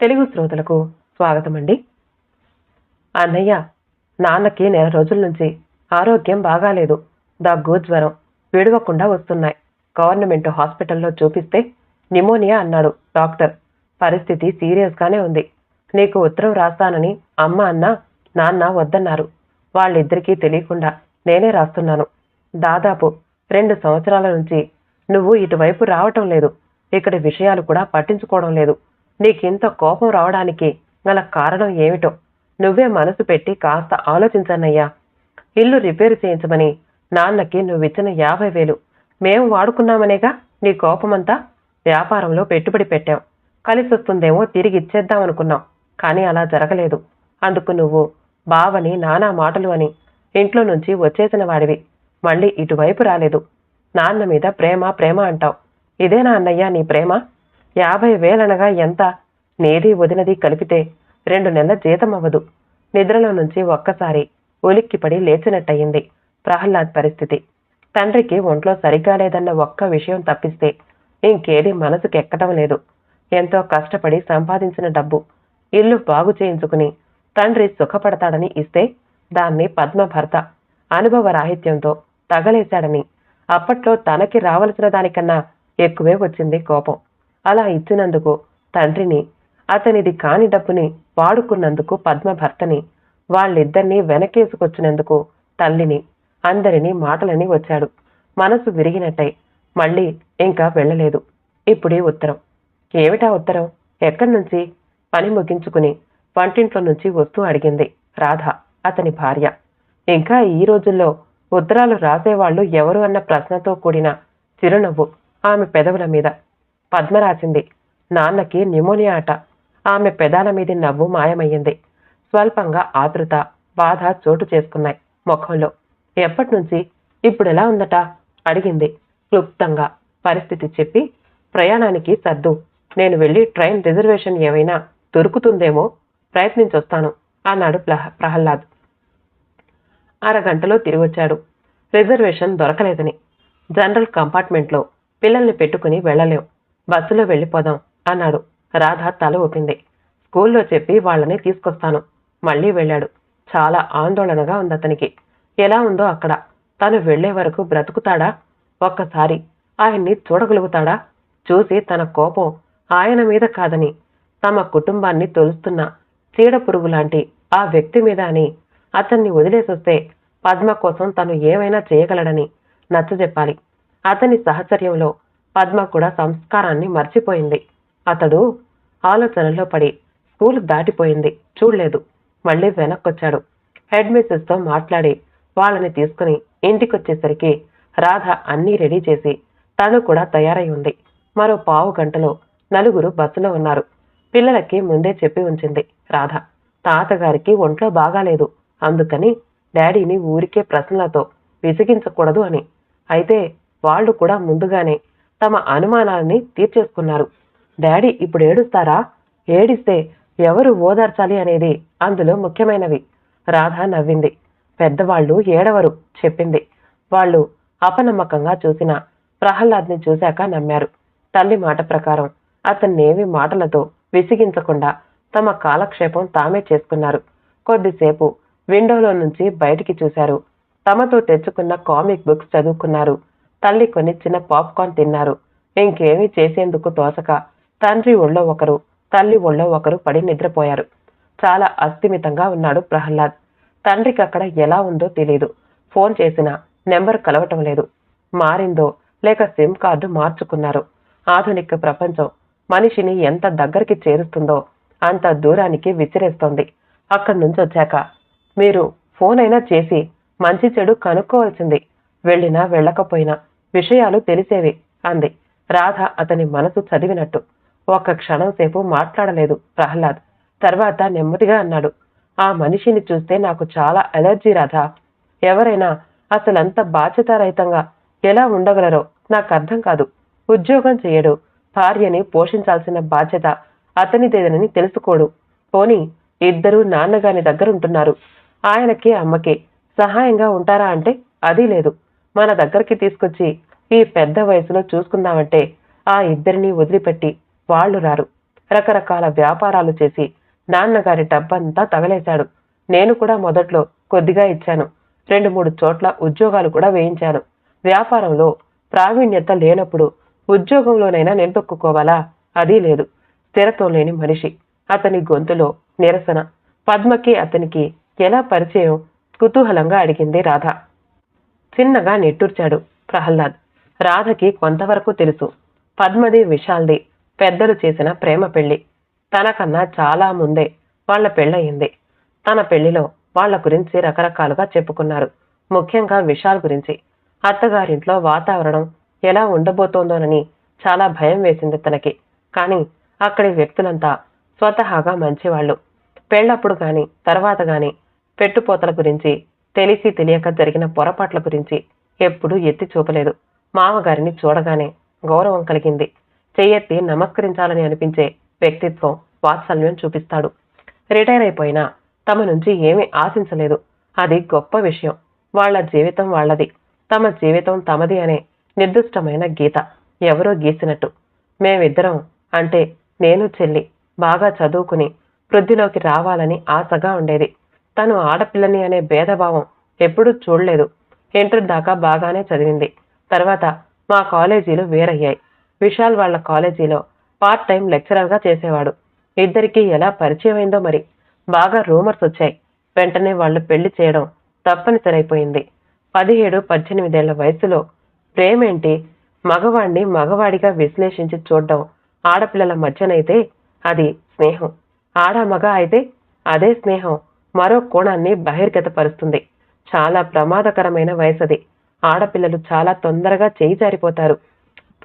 తెలుగు శ్రోతలకు స్వాగతం అండి అన్నయ్య నాన్నకి నెల రోజుల నుంచి ఆరోగ్యం బాగాలేదు. దగ్గు జ్వరం విడవకుండా వస్తున్నాయి. గవర్నమెంట్ హాస్పిటల్లో చూపిస్తే నిమోనియా అన్నాడు డాక్టర్. పరిస్థితి సీరియస్గానే ఉంది. నీకు ఉత్తరం రాస్తానని అమ్మ అన్న నాన్న వద్దన్నారు. వాళ్ళిద్దరికీ తెలియకుండా నేనే రాస్తున్నాను. దాదాపు రెండు సంవత్సరాల నుంచి నువ్వు ఇటువైపు రావటం లేదు. ఇక్కడి విషయాలు కూడా పట్టించుకోవడం లేదు. నీకింత కోపం రావడానికి గల కారణం ఏమిటో నువ్వే మనసు పెట్టి కాస్త ఆలోచించన్నయ్యా. ఇల్లు రిపేరు చేయించమని నాన్నకి నువ్విచ్చిన యాభై వేలు మేము వాడుకున్నామనేగా నీ కోపమంతా? వ్యాపారంలో పెట్టుబడి పెట్టాం. కలిసి వస్తుందేమో తిరిగి ఇచ్చేద్దామనుకున్నాం. కానీ అలా జరగలేదు. అందుకు నువ్వు బావని నానా మాటలు అని ఇంట్లో నుంచి వచ్చేసిన వాడివి. మళ్ళీ ఇటువైపు రాలేదు. నాన్న మీద ప్రేమ ప్రేమ అంటావు. ఇదేనా అన్నయ్య నీ ప్రేమ? యాభై వేలనగా ఎంత? నేది వదినది కలిపితే రెండు నెలల జీతం అవ్వదు నిద్రలో నుంచి ఒక్కసారి ఉలిక్కిపడి లేచినట్టయింది ప్రహ్లాద్ పరిస్థితి. తండ్రికి ఒంట్లో సరిగ్గా లేదన్న ఒక్క విషయం తప్పిస్తే ఇంకేది మనసుకెక్కటం లేదు. ఎంతో కష్టపడి సంపాదించిన డబ్బు ఇల్లు బాగు చేయించుకుని తండ్రి సుఖపడతాడని ఇస్తే దాన్ని పద్మ భర్త అనుభవ రాహిత్యంతో తగలేశాడని అప్పట్లో తనకి రావలసిన దానికన్నా ఎక్కువే వచ్చింది కోపం. అలా ఇచ్చినందుకు తండ్రిని అతనిది కాని డబ్బుని వాడుకున్నందుకు పద్మ భర్తని వాళ్ళిద్దరినీ వెనకేసుకొచ్చినందుకు తల్లిని అందరినీ మాటలని వచ్చాడు. మనసు విరిగినట్టయి మళ్ళీ ఇంకా వెళ్ళలేదు. ఇప్పుడే ఉత్తరం. ఏమిటా ఉత్తరం? ఎక్కడి నుంచి? పని ముగించుకుని వంటింట్లో నుంచి వస్తూ అడిగింది రాధ అతని భార్య. ఇంకా ఈ రోజుల్లో ఉత్తరాలు రాసేవాళ్ళు ఎవరు అన్న ప్రశ్నతో కూడిన చిరునవ్వు ఆమె పెదవుల మీద. పద్మ రాసింది నాన్నకి న్యూమోనియా అట. ఆమె పెదాల మీది నవ్వు మాయమయ్యింది. స్వల్పంగా ఆతృత బాధ చోటు చేసుకున్నాయి ముఖంలో. ఎప్పటి నుంచి ఇప్పుడెలా ఉందట? అడిగింది. క్లుప్తంగా పరిస్థితి చెప్పి ప్రయాణానికి సర్దు. నేను వెళ్ళి ట్రైన్ రిజర్వేషన్ ఏమైనా దొరుకుతుందేమో ప్రయత్నించొస్తాను అన్నాడు ప్రహ ప్రహ్లాద్. అరగంటలో తిరిగొచ్చాడు. రిజర్వేషన్ దొరకలేదని. జనరల్ కంపార్ట్మెంట్లో పిల్లల్ని పెట్టుకుని వెళ్ళలేం. బస్సులో వెళ్ళిపోదాం అన్నాడు. రాధ తల ఊపింది. స్కూల్లో చెప్పి వాళ్ళని తీసుకొస్తాను. మళ్ళీ వెళ్ళాడు. చాలా ఆందోళనగా ఉంది అతనికి. ఎలా ఉందో అక్కడ. తను వెళ్ళే వరకు బ్రతుకుతాడా? ఒక్కసారి. ఆయన్ని చూడగలుగుతాడా? చూసి తన కోపం ఆయన మీద కాదని తమ కుటుంబాన్ని తొలుస్తున్న చీడ పురుగు లాంటి ఆ వ్యక్తి మీద అని అతన్ని వదిలేసొస్తే పద్మ కోసం తను ఏమైనా చేయగలడని నచ్చజెప్పాలి. అతని సహచర్యంలో పద్మ కూడా సంస్కారాన్ని మర్చిపోయింది. అతడు ఆలోచనలో పడి స్కూల్ దాటిపోయింది. చూడలేదు. మళ్ళీ వెనక్కొచ్చాడు. హెడ్ మిస్సెస్తో మాట్లాడి వాళ్ళని తీసుకుని ఇంటికొచ్చేసరికి రాధ అన్నీ రెడీ చేసి తను కూడా తయారై ఉంది మరో పావు గంటలో నలుగురు బస్సులో ఉన్నారు. పిల్లలకి ముందే చెప్పి ఉంచింది రాధ. తాతగారికి ఒంట్లో బాగాలేదు. అందుకని డాడీని ఊరికే ప్రశ్నలతో విసిగించకూడదు అని. అయితే వాళ్ళు కూడా ముందుగానే తమ అనుమానాన్ని తీర్చేసుకున్నారు. డాడీ ఇప్పుడు ఏడుస్తారా? ఏడిస్తే ఎవరు ఓదార్చాలి అనేది అందులో ముఖ్యమైనవి. రాధ నవ్వింది. పెద్దవాళ్ళు ఏడవరు చెప్పింది. వాళ్ళు అపనమ్మకంగా చూసిన ప్రహ్లాద్ని చూశాక నమ్మారు. తల్లి మాట ప్రకారం అతన్నేమి మాటలతో విసిగించకుండా తమ కాలక్షేపం తామే చేసుకున్నారు. కొద్దిసేపు విండోలో నుంచి బయటికి చూశారు. తమతో తెచ్చుకున్న కామిక్ బుక్స్ చదువుకున్నారు. తల్లి కొనిచ్చిన పాప్కార్న్ తిన్నారు. ఇంకేమీ చేసేందుకు తోసక. తండ్రి ఒళ్ళో ఒకరు తల్లి ఒళ్ళో ఒకరు పడి నిద్రపోయారు. చాలా అస్థిమితంగా ఉన్నాడు ప్రహ్లాద్. తండ్రికి అక్కడ ఎలా ఉందో తెలియదు ఫోన్ చేసినా నెంబర్ కలవటం లేదు. మారిందో లేక సిమ్ కార్డు మార్చుకున్నారు. ఆధునిక ప్రపంచం మనిషిని ఎంత దగ్గరికి చేరుస్తుందో అంత దూరానికి విసిరేస్తోంది. అక్కడి నుంచి వచ్చాక మీరు ఫోన్ అయినా చేసి మంచి చెడు కనుక్కోవాల్సింది. వెళ్ళినా వెళ్ళకపోయినా విషయాలు తెలిసేవి అంది. రాధ అతని మనసు చదివినట్టు. ఒక్క క్షణం సేపు మాట్లాడలేదు ప్రహ్లాద్. తర్వాత నెమ్మదిగా అన్నాడు. ఆ మనిషిని చూస్తే నాకు చాలా అలర్జీ రాధా. ఎవరైనా అసలంత బాధ్యతారహితంగా ఎలా ఉండగలరో నాకు అర్థం కాదు. ఉద్యోగం చేయడు. భార్యని పోషించాల్సిన బాధ్యత అతనిదేదనని తెలుసుకోడు. పోనీ ఇద్దరూ నాన్నగారి దగ్గర ఉంటున్నారు ఆయనకి అమ్మకి సహాయంగా ఉంటారా అంటే అది లేదు. మన దగ్గరికి తీసుకొచ్చి ఈ పెద్ద వయసులో చూసుకుందామంటే ఆ ఇద్దరిని వదిలిపెట్టి వాళ్ళు రారు. రకరకాల వ్యాపారాలు చేసి నాన్నగారి డబ్బంతా తగలేశాడు. నేను కూడా మొదట్లో కొద్దిగా ఇచ్చాను. రెండు మూడు చోట్ల ఉద్యోగాలు కూడా వేయించాను. వ్యాపారంలో ప్రావీణ్యత లేనప్పుడు ఉద్యోగంలోనైనా నిలదొక్కుకోవాలా? అది లేదు. స్థిరత్వం లేని మనిషి. అతని గొంతులో నిరసన. పద్మకి అతనికి ఎలా పరిచయం? కుతూహలంగా అడిగింది రాధ. చిన్నగా నిట్టూర్చాడు ప్రహ్లాద్. రాధకి కొంతవరకు తెలుసు. పద్మది విశాల్ది. పెద్దలు చేసిన ప్రేమ పెళ్ళి తనకన్నా చాలా ముందే వాళ్ళ పెళ్ళయింది. తన పెళ్ళిలో వాళ్ళ గురించి రకరకాలుగా చెప్పుకున్నారు. ముఖ్యంగా విశాల్ గురించి. అత్తగారింట్లో వాతావరణం ఎలా ఉండబోతోందోనని చాలా భయం వేసింది తనకి. కానీ అక్కడి వ్యక్తులంతా స్వతహాగా మంచివాళ్ళు. పెళ్ళప్పుడు కానీ తర్వాత కానీ పెట్టుపోతల గురించి తెలిసి తెలియక జరిగిన పొరపాట్ల గురించి ఎప్పుడూ ఎత్తి చూపలేదు. మామగారిని చూడగానే గౌరవం కలిగింది. చెయ్యెత్తి నమస్కరించాలని అనిపించే వ్యక్తిత్వం వాత్సల్యం చూపిస్తాడు. రిటైర్ అయిపోయినా తమ నుంచి ఏమీ ఆశించలేదు. అది గొప్ప విషయం. వాళ్ళ జీవితం వాళ్ళది. తమ జీవితం తమది అనే నిర్దిష్టమైన గీత. ఎవరో గీసినట్టు. మేమిద్దరం అంటే నేను చెల్లి బాగా చదువుకుని వృద్ధిలోకి రావాలని ఆశగా ఉండేది. తను ఆడపిల్లని అనే భేదభావం ఎప్పుడూ చూడలేదు. ఇంటర్ దాకా బాగానే చదివింది. తర్వాత మా కాలేజీలు వేరయ్యాయి. విశాల్ వాళ్ళ కాలేజీలో పార్ట్ టైం లెక్చరర్గా చేసేవాడు. ఇద్దరికీ ఎలా పరిచయం అయిందో మరి. బాగా రూమర్స్ వచ్చాయి. వెంటనే వాళ్ళు పెళ్ళి చేయడం తప్పనిసరైపోయింది. పదిహేడు పద్దెనిమిదేళ్ళ వయసులో ప్రేమేంటి? మగవాణ్ణి మగవాడిగా విశ్లేషించి చూడడం ఆడపిల్లల మధ్యనైతే అది స్నేహం. ఆడ మగ అయితే అదే స్నేహం. మరో కోణాన్ని బహిర్గతపరుస్తుంది. చాలా ప్రమాదకరమైన వయసది. ఆడపిల్లలు చాలా తొందరగా చేయి జారిపోతారు.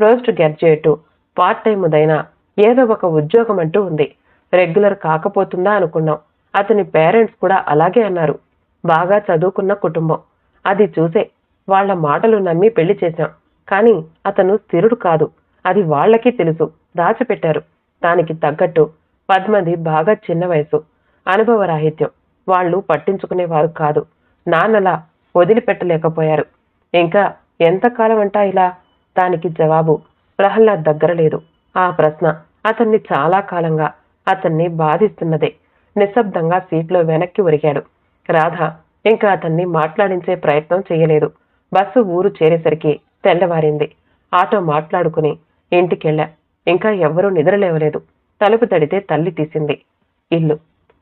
పోస్ట్ గ్రాడ్యుయేట్ పార్ట్ టైం ఉదైనా ఏదో ఒక ఉద్యోగం అంటూ ఉంది. రెగ్యులర్ కాకపోతుందా అనుకున్నాం. అతని పేరెంట్స్ కూడా అలాగే అన్నారు. బాగా చదువుకున్న కుటుంబం. అది చూసే వాళ్ళ మాటలు నమ్మి పెళ్ళి చేశాం. కానీ అతను స్థిరుడు కాదు. అది వాళ్ళకి తెలుసు. దాచిపెట్టారు. దానికి తగ్గట్టు. పద్మది బాగా చిన్న వయసు. అనుభవరాహిత్యం. వాళ్ళు పట్టించుకునేవారు కాదు. నాన్నలా వదిలిపెట్టలేకపోయారు. ఇంకా ఎంతకాలం అంటా ఇలా? దానికి జవాబు ప్రహ్లాద్ దగ్గర లేదు. ఆ ప్రశ్న అతన్ని చాలా కాలంగా అతన్ని బాధిస్తున్నదే. నిశ్శబ్దంగా సీట్లో వెనక్కి ఒరిగాడు. రాధ ఇంకా అతన్ని మాట్లాడించే ప్రయత్నం చేయలేదు. బస్సు ఊరు చేరేసరికి తెల్లవారింది. ఆటో మాట్లాడుకుని ఇంటికెళ్ళా. ఇంకా ఎవ్వరూ నిద్రలేవలేదు. తలుపు తడితే తల్లి తీసింది. ఇల్లు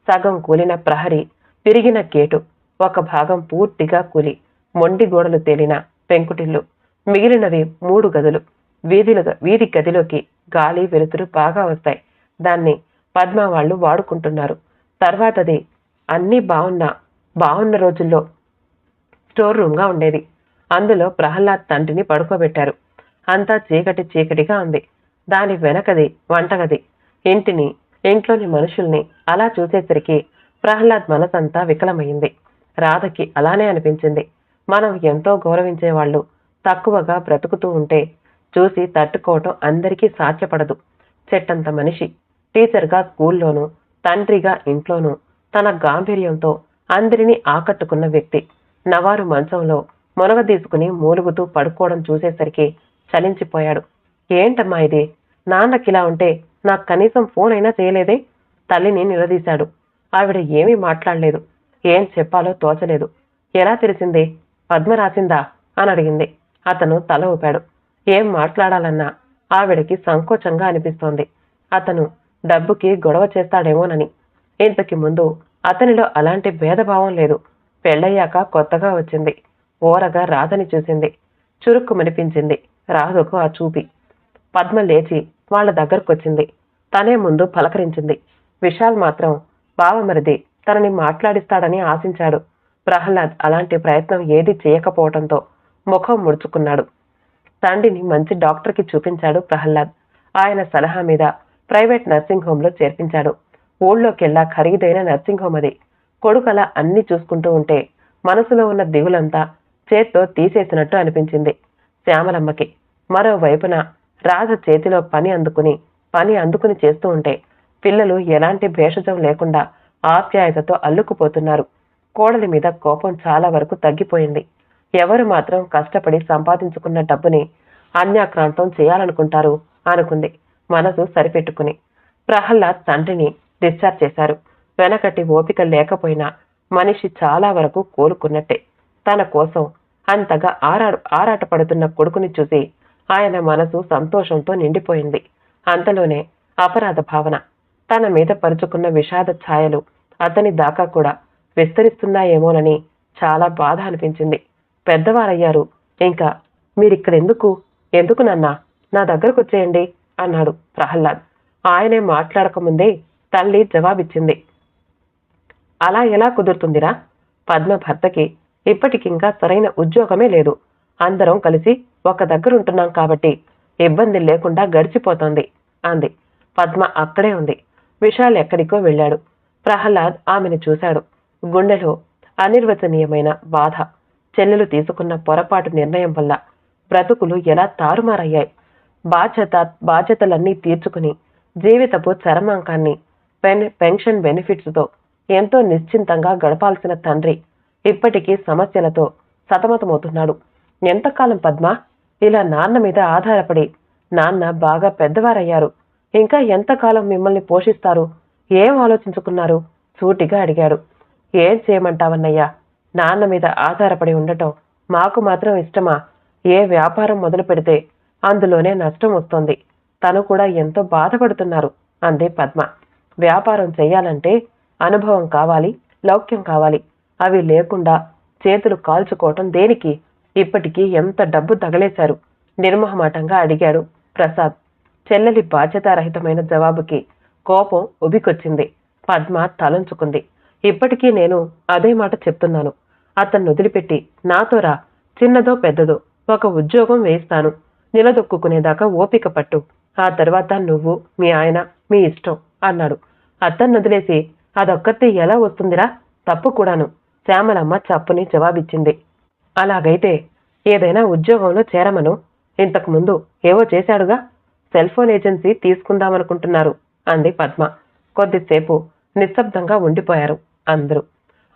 సగం కూలిన ప్రహరీ పెరిగిన గేటు ఒక భాగం పూర్తిగా కూలి మొండి గోడలు తేలిన పెంకుటిల్లు మిగిలినవి మూడు గదులు వీధిలుగా వీధి గదిలోకి గాలి వెలుతురు బాగా వస్తాయి. దాన్ని పద్మ వాళ్ళు వాడుకుంటున్నారు. తర్వాతది అన్నీ బాగున్న బాగున్న రోజుల్లో స్టోర్ రూమ్గా ఉండేది. అందులో ప్రహ్లాద్ తండ్రిని పడుకోబెట్టారు. అంతా చీకటి చీకటిగా ఉంది. దాని వెనకది వంటగది. ఇంటిని ఇంట్లోని మనుషుల్ని అలా చూసేసరికి ప్రహ్లాద్ మనసంతా వికలమైంది రాధకి అలానే అనిపించింది. మనం ఎంతో గౌరవించే వాళ్ళు తక్కువగా బ్రతుకుతూ ఉంటే చూసి తట్టుకోవటం అందరికీ సాధ్యపడదు. చెట్టంత మనిషి టీచర్గా స్కూల్లోనూ తండ్రిగా ఇంట్లోనూ తన గాంభీర్యంతో అందరినీ ఆకట్టుకున్న వ్యక్తి. నవారు మంచంలో మొనగ తీసుకుని మూలుగుతూ పడుకోవడం చూసేసరికి చలించిపోయాడు. ఏంటమ్మా ఇది? నాన్నకిలా ఉంటే నాకు కనీసం ఫోన్ అయినా చేయలేదే. తల్లిని నిలదీశాడు. ఆవిడ ఏమీ మాట్లాడలేదు. ఏం చెప్పాలో తోచలేదు. ఎలా తెలిసింది? పద్మ రాసిందా? అని అడిగింది. అతను తల ఊపాడు. ఏం మాట్లాడాలన్నా? ఆవిడకి సంకోచంగా అనిపిస్తోంది. అతను డబ్బుకి గొడవ చేస్తాడేమోనని. ఇంతకి ముందు అతనిలో అలాంటి భేదభావం లేదు. పెళ్ళయ్యాక కొత్తగా వచ్చింది. ఓరగా రాధని చూసింది. చురుక్కు మనిపించింది రాధుకు ఆ చూపి. పద్మ లేచి వాళ్ళ దగ్గరకొచ్చింది. తనే ముందు పలకరించింది. విశాల్ మాత్రం బావమరిది తనని మాట్లాడిస్తాడని ఆశించాడు. ప్రహ్లాద్ అలాంటి ప్రయత్నం ఏది చేయకపోవటంతో ముఖం ముడుచుకున్నాడు. తండ్రిని మంచి డాక్టర్కి చూపించాడు ప్రహ్లాద్. ఆయన సలహా మీద ప్రైవేట్ నర్సింగ్ హోంలో చేర్పించాడు. ఊళ్ళోకెల్లా ఖరీదైన నర్సింగ్ హోం అది. కొడుకలా అన్ని చూసుకుంటూ ఉంటే మనసులో ఉన్న దిగులంతా చేత్తో తీసేసినట్టు అనిపించింది శ్యామలమ్మకి. మరోవైపున రాజు చేతిలో పని అందుకుని పని అందుకుని చేస్తూ ఉంటే పిల్లలు ఎలాంటి భేషజం లేకుండా ఆప్యాయతతో అల్లుకుపోతున్నారు. కోడలి మీద కోపం చాలా వరకు తగ్గిపోయింది. ఎవరు మాత్రం కష్టపడి సంపాదించుకున్న డబ్బుని అన్యాక్రాంతం చేయాలనుకుంటారు అనుకుంది. మనసు సరిపెట్టుకుని ప్రహ్లాద్ తండ్రిని డిశ్చార్జ్ చేశారు. వెనకటి ఓపిక లేకపోయినా మనిషి చాలా వరకు కోలుకున్నట్టే. తన కోసం అంతగా ఆరా ఆరాటపడుతున్న కొడుకుని చూసి ఆయన మనసు సంతోషంతో నిండిపోయింది. అంతలోనే అపరాధ భావన. తన మీద పరుచుకున్న విషాద ఛాయలు అతని దాకా కూడా విస్తరిస్తున్నాయేమోనని చాలా బాధ అనిపించింది. పెద్దవారయ్యారు. ఇంకా మీరిక్కడెందుకు? ఎందుకు నన్నా? నా దగ్గరకు వచ్చేయండి అన్నాడు ప్రహ్లాద్. ఆయనే మాట్లాడకముందే తల్లి జవాబిచ్చింది. అలా ఎలా కుదురుతుందిరా? పద్మ భర్తకి ఇప్పటికింకా సరైన ఉద్యోగమే లేదు. అందరం కలిసి ఒక దగ్గర ఉంటున్నాం కాబట్టి ఇబ్బంది లేకుండా గడిచిపోతోంది అంది. పద్మ అక్కడే ఉంది. విశాల్ ఎక్కడికో వెళ్ళాడు. ప్రహ్లాద్ ఆమెను చూశాడు. గుండెలో అనిర్వచనీయమైన బాధ. చెల్లెలు తీసుకున్న పొరపాటు నిర్ణయం వల్ల బ్రతుకులు ఎలా తారుమారయ్యాయి? బాధ్యత బాధ్యతలన్నీ తీర్చుకుని జీవితపు చరమాంకాన్ని పెన్ పెన్షన్ బెనిఫిట్స్తో ఎంతో నిశ్చింతంగా గడపాల్సిన తండ్రి ఇప్పటికీ సమస్యలతో సతమతమవుతున్నాడు. ఎంతకాలం పద్మ? ఇలా నాన్న మీద ఆధారపడి నాన్న బాగా పెద్దవారయ్యారు. ఇంకా ఎంతకాలం మిమ్మల్ని పోషిస్తారు? ఏం ఆలోచించుకున్నారు? సూటిగా అడిగాడు. ఏం చేయమంటావన్నయ్యా? నాన్న మీద ఆధారపడి ఉండటం మాకు మాత్రం ఇష్టమా? ఏ వ్యాపారం మొదలు పెడితే అందులోనే నష్టం వస్తోంది. తను కూడా ఎంతో బాధపడుతున్నారు అంది పద్మ. వ్యాపారం చేయాలంటే అనుభవం కావాలి లౌక్యం కావాలి. అవి లేకుండా చేతులు కాల్చుకోవటం దేనికి? ఇప్పటికీ ఎంత డబ్బు తగలేశారు? నిర్మోహమాటంగా అడిగాడు ప్రసాద్. చెల్లెలి బాధ్యతారహితమైన జవాబుకి కోపం ఉబికొచ్చింది. పద్మ తలంచుకుంది. ఇప్పటికీ నేను అదే మాట చెప్తున్నాను. అతన్ని వదిలిపెట్టి నాతో రా. చిన్నదో పెద్దదో. ఒక ఉద్యోగం వేస్తాను నిలదొక్కునేదాకా ఓపిక పట్టు. ఆ తర్వాత నువ్వు మీ ఆయన మీ ఇష్టం అన్నాడు. అతన్ని వదిలేసి అదొక్కటి ఎలా వస్తుందిరా? తప్పు కూడాను. శ్యామలమ్మ చప్పుని జవాబిచ్చింది. అలాగైతే ఏదైనా ఉద్యోగంలో చేరమను. ఇంతకుముందు ఏవో చేశాడుగా. సెల్ ఫోన్ ఏజెన్సీ తీసుకుందామనుకుంటున్నారు అంది పద్మ. కొద్దిసేపు నిశ్శబ్దంగా ఉండిపోయారు అందరూ.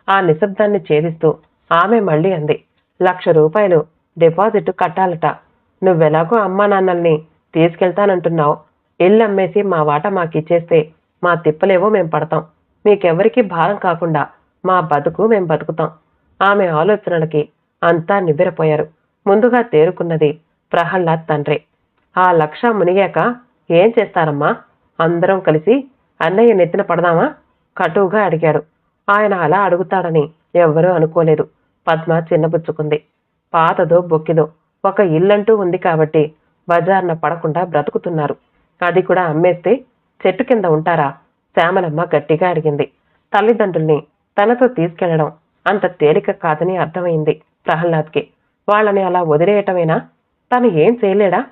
ఆ నిశ్శబ్దాన్ని ఛేదిస్తూ ఆమె మళ్ళీ అంది. లక్ష రూపాయలు డిపాజిట్ కట్టాలట. నువ్వెలాగో అమ్మా నాన్నల్ని తీసుకెళ్తానంటున్నావు. ఇల్లు అమ్మేసి మా వాట మాకిచ్చేస్తే మా తిప్పలేవో మేం పడతాం. మీకెవరికి భారం కాకుండా మా బతుకు మేం బతుకుతాం. ఆమె ఆలోచనలకి అంతా నివ్వెరపోయారు. ముందుగా తేరుకున్నది ప్రహ్లాద్ తండ్రి. ఆ లక్ష మునిగాక ఏం చేస్తారమ్మా? అందరం కలిసి అన్నయ్య నెత్తిన పడదామా? కటువుగా అడిగాడు ఆయన అలా అడుగుతాడని ఎవ్వరూ అనుకోలేదు. పద్మ చిన్నబుచ్చుకుంది. పాతదో బొక్కిదో. ఒక ఇల్లంటూ ఉంది కాబట్టి బజార్న పడకుండా బ్రతుకుతున్నారు. అది కూడా అమ్మేస్తే చెట్టు కింద ఉంటారా? శ్యామలమ్మ గట్టిగా అడిగింది. తల్లిదండ్రుల్ని తనతో తీసుకెళ్ళడం అంత తేలిక కాదని అర్థమైంది. ప్రహ్లాద్కి. వాళ్ళని అలా వదిలేయటమేనా? తను ఏం చేయలేడా?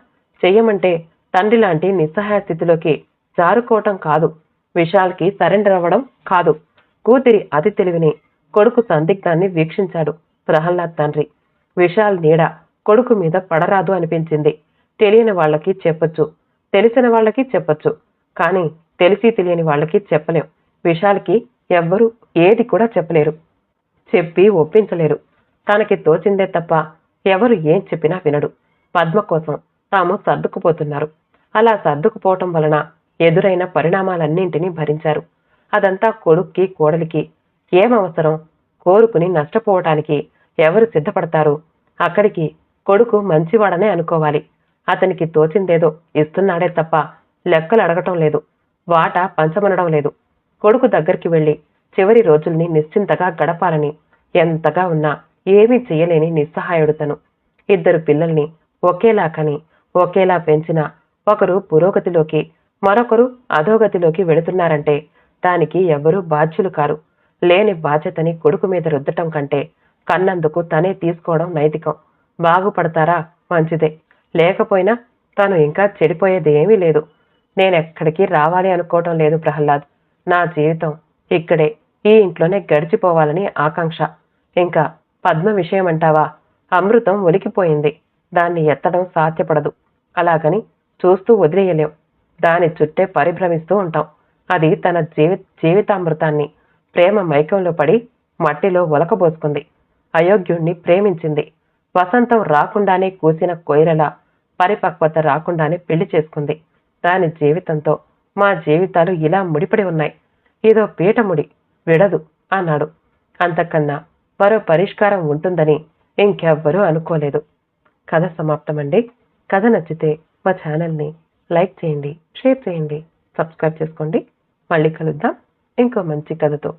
చెయ్యమంటే తండ్రి లాంటి నిస్సహాయ స్థితిలోకి జారుకోవటం కాదు. విశాల్కి సరెండర్ అవ్వడం కాదు. కూతురి అతి తెలివిని కొడుకు సందిగ్ధాన్ని వీక్షించాడు ప్రహ్లాద్ తండ్రి. విశాల్ నీడ కొడుకు మీద పడరాదు అనిపించింది. తెలియని వాళ్ళకి చెప్పొచ్చు. తెలిసిన వాళ్ళకి చెప్పొచ్చు. కానీ తెలిసి తెలియని వాళ్ళకి చెప్పలేం. విశాల్కి ఎవ్వరూ ఏది కూడా చెప్పలేరు. చెప్పి ఒప్పించలేరు. తనకి తోచిందే తప్ప ఎవరు ఏం చెప్పినా వినడు. పద్మ కోసం తాము సర్దుకుపోతున్నారు. అలా సర్దుకుపోవటం వలన ఎదురైన పరిణామాలన్నింటినీ భరించారు. అదంతా కొడుక్కి కోడలికి ఏమవసరం కోరుకుని నష్టపోవటానికి ఎవరు సిద్ధపడతారు? అక్కడికి కొడుకు మంచివాడనే అనుకోవాలి. అతనికి తోచిందేదో ఇస్తున్నాడే తప్ప లెక్కలు అడగటం లేదు. వాట పంచమనడం లేదు. కొడుకు దగ్గరికి వెళ్ళి చివరి రోజుల్ని నిశ్చింతగా గడపాలని ఎంతగా ఉన్నా ఏమీ చేయలేని నిస్సహాయుడుతను. ఇద్దరు పిల్లల్ని ఒకేలా కని ఒకేలా పెంచిన ఒకరు పురోగతిలోకి మరొకరు అధోగతిలోకి వెళుతున్నారంటే దానికి ఎవ్వరూ బాధ్యులు కారు. లేని బాధ్యతని కొడుకు మీద రుద్దటం కంటే కన్నందుకు తనే తీసుకోవడం నైతికం. బాగుపడతారా? మంచిదే. లేకపోయినా తను ఇంకా చెడిపోయేది ఏమీ లేదు. నేనెక్కడికి రావాలి అనుకోవటం లేదు ప్రహ్లాద్. నా జీవితం ఇక్కడే ఈ ఇంట్లోనే గడిచిపోవాలని ఆకాంక్ష. ఇంకా పద్మ విషయం అంటావా అమృతం ఒలికిపోయింది. దాన్ని ఎత్తడం సాధ్యపడదు. అలాగని చూస్తూ వదిలేయలేం. దాని చుట్టే పరిభ్రమిస్తూ ఉంటాం. అది తన జీవి జీవితామృతాన్ని ప్రేమ మైకంలో పడి మట్టిలో ఒలకబోసుకుంది. అయోగ్యుణ్ణి ప్రేమించింది. వసంతం రాకుండానే కూసిన కొయిరల పరిపక్వత రాకుండానే పెళ్ళి చేసుకుంది. దాని జీవితంతో మా జీవితాలు ఇలా ముడిపడి ఉన్నాయి. ఇదో పీటముడి విడదు అన్నాడు. అంతకన్నా మరో పరిష్కారం ఉంటుందని ఇంకెవ్వరూ అనుకోలేదు. కథ సమాప్తమండి. కథ నచ్చితే మా ఛానల్ని లైక్ చేయండి షేర్ చేయండి సబ్స్క్రైబ్ చేసుకోండి. మళ్ళీ కలుద్దాం. ఇంకో మంచి కథతో.